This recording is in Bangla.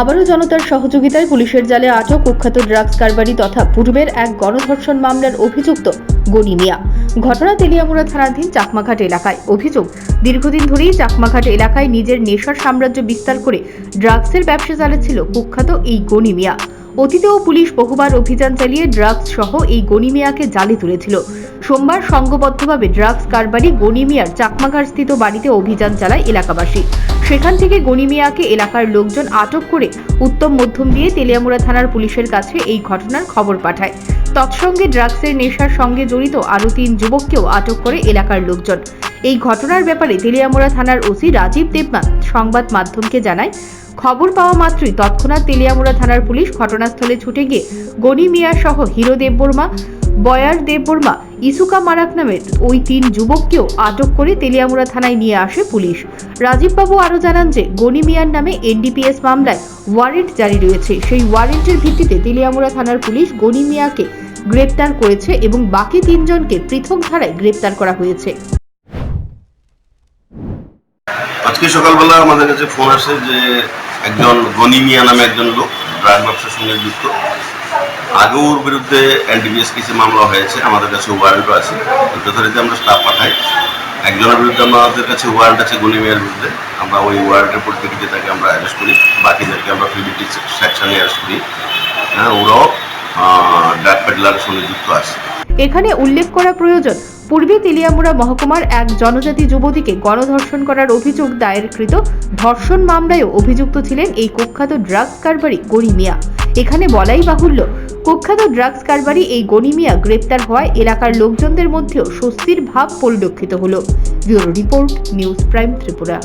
আবারও জনতার সহযোগিতায় পুলিশের জালে আটক কুখ্যাত ড্রাগস কারবারি তথা পূর্বের এক গণধর্ষণ মামলার অভিযুক্ত গনি মিয়া। ঘটনা তেলিয়ামুড়া থানাধীন চাকমাঘাট এলাকায়। অভিযোগ, দীর্ঘদিন ধরেই চাকমাঘাট এলাকায় নিজের নেশার সাম্রাজ্য বিস্তার করে ড্রাগসের ব্যবসা চালাচ্ছিল কুখ্যাত এই গনি মিয়া। অতীতেও পুলিশ বহুবার অভিযান চালিয়ে ড্রাগস সহ এই গনি মিয়াকে জালে তুলেছিল। সোমবার সংঘবদ্ধভাবে ড্রাগস কারবারি গনি মিয়ার চাকমাঘাট স্থিত বাড়িতে অভিযান চালায় এলাকাবাসী। সেখান থেকে গনিমিয়াকে এলাকার লোকজন আটক করে উত্তম মধ্যম দিয়ে তেলিয়ামুড়া থানার পুলিশের কাছে এই ঘটনার খবর পাঠায়। তৎসঙ্গে ড্রাগসের নেশার সঙ্গে জড়িত আরও তিন যুবককেও আটক করে এলাকার লোকজন। এই ঘটনার ব্যাপারে তেলিয়ামুড়া থানার ওসি রাজীব দেবনাথ সংবাদ মাধ্যমকে জানায় খবর পাওয়া মাত্রই তৎক্ষণাৎ তেলিয়ামুড়া থানার পুলিশ ঘটনাস্থলে ছুটে গিয়ে গনি মিয়া সহ হিরো দেববর্মা, বয়ার দেববর্মা, ইসুকা মারাক নামের ওই তিন যুবককেও আটক করে তেলিয়ামুড়া থানায় নিয়ে আসে পুলিশ। রাজীববাবু আরও জানান যে, গনি মিয়ার নামে এনডিপিএস মামলায় ওয়ারেন্ট জারি রয়েছে। সেই ওয়ারেন্টের ভিত্তিতে তেলিয়ামুড়া থানার পুলিশ গনি মিয়াকে গ্রেপ্তার করেছে এবং বাকি তিনজনকে পৃথক ধারায় গ্রেপ্তার করা হয়েছে। আজকে সকালবেলা আমাদের কাছে ফোন আসে যে একজন গনি মিয়া নামে একজন লোক ড্রাগ ব্যবসার সঙ্গে যুক্ত। আগেও ওর বিরুদ্ধে এনডিবিএস কিছু মামলা হয়েছে, আমাদের কাছে ওয়ারেন্টও আছে। যথারীতি আমরা স্টাফ পাঠাই। একজনের বিরুদ্ধে আমাদের কাছে ওয়ারেন্ট আছে গনি মিয়ার বিরুদ্ধে। আমরা ওই ওয়ারেন্টের পরিপ্রেক্ষিতে তাকে আমরা অ্যারেস্ট করি। বাকিদেরকে আমরা পিবিটি সেকশনে অ্যারেস্ট করি। হ্যাঁ ওরাও ড্রাগ পেডলারের সঙ্গে যুক্ত আছে। এখানে উল্লেখ করা প্রয়োজন পূর্বে তেলিয়ামুড়া মহকুমার এক জনজাতি যুবতীকে গণধর্ষণ করার অভিযোগ দায়েরকৃত ধর্ষণ মামলায়ও অভিযুক্ত ছিলেন এই কুখ্যাত ড্রাগস কারবারি গরিমিয়া এখানে বলাই বাহুল্য, কুখ্যাত ড্রাগস কারবারি এই গনিমিয়া গ্রেপ্তার হওয়ায় এলাকার লোকজনদের মধ্যেও স্বস্তির ভাব পরিলক্ষিত হল। Bureau report, news prime Tripura.